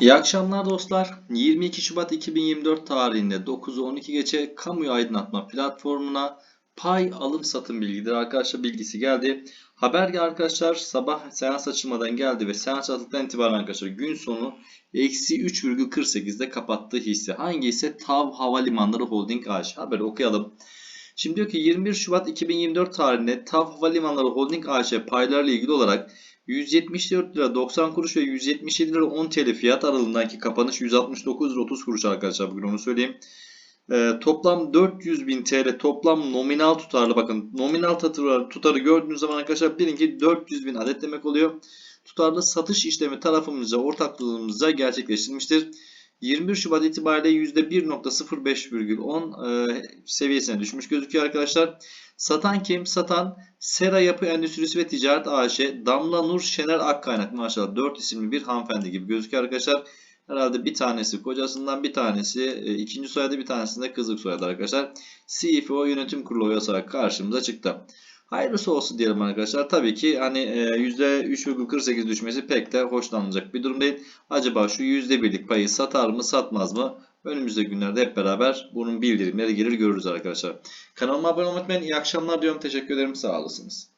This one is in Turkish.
İyi akşamlar dostlar. 22 Şubat 2024 tarihinde 9'u 12 geçe kamuyu aydınlatma platformuna pay alım satım bilgileri arkadaşlar bilgisi geldi. Haber arkadaşlar sabah seans açılmadan geldi ve seans açıldıktan itibaren arkadaşlar gün sonu eksi 3,48'de kapattığı hisse. Hangi hisse? TAV Havalimanları Holding AŞ. Haberi okuyalım. Şimdi diyor ki 21 Şubat 2024 tarihinde TAV Havalimanları Holding AŞ paylarla ilgili olarak 174 lira 90 kuruş ve 177 lira 10 TL fiyat aralığındaki kapanış 169 lira 30 kuruş arkadaşlar bugün onu söyleyeyim. Ee, toplam 400 bin TL toplam nominal tutarlı bakın nominal tutarı, tutarı gördüğünüz zaman arkadaşlar bilin ki 400 bin adet demek oluyor. Tutarlı satış işlemi tarafımızca ortaklığımızca gerçekleştirilmiştir. 21 Şubat itibariyle %1.05,10 e, seviyesine düşmüş gözüküyor arkadaşlar. Satan kim? Satan Sera Yapı Endüstrisi ve Ticaret AŞ Damla Nur Şener Akkaynak maşallah 4 isimli bir hanımefendi gibi gözüküyor arkadaşlar. Herhalde bir tanesi kocasından bir tanesi e, ikinci soyadı bir tanesinde kızlık soyadı arkadaşlar. CFO yönetim kurulu olarak karşımıza çıktı. Hayırlısı olsun diyelim arkadaşlar. Tabii ki hani e, %3,48 düşmesi pek de hoşlanılacak bir durum değil. Acaba şu %1'lik payı satar mı satmaz mı? Önümüzdeki günlerde hep beraber bunun bildirimleri gelir görürüz arkadaşlar. Kanalıma abone olmayı unutmayın. İyi akşamlar diyorum. Teşekkür ederim. Sağ olasınız.